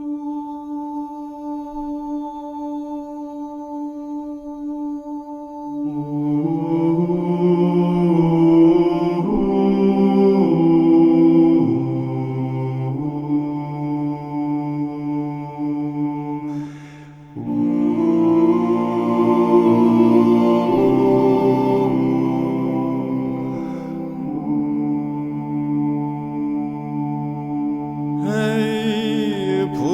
Ooh.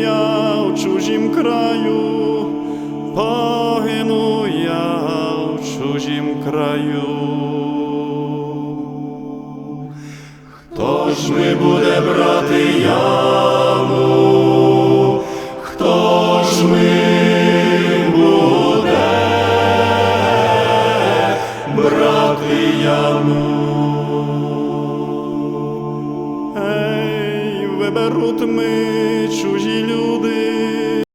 я в чужім краю, погину я в чужім краю. Хто ж ми буде брати яму? Хто ж ми буде брати яму? Ей, виберуть ми чужі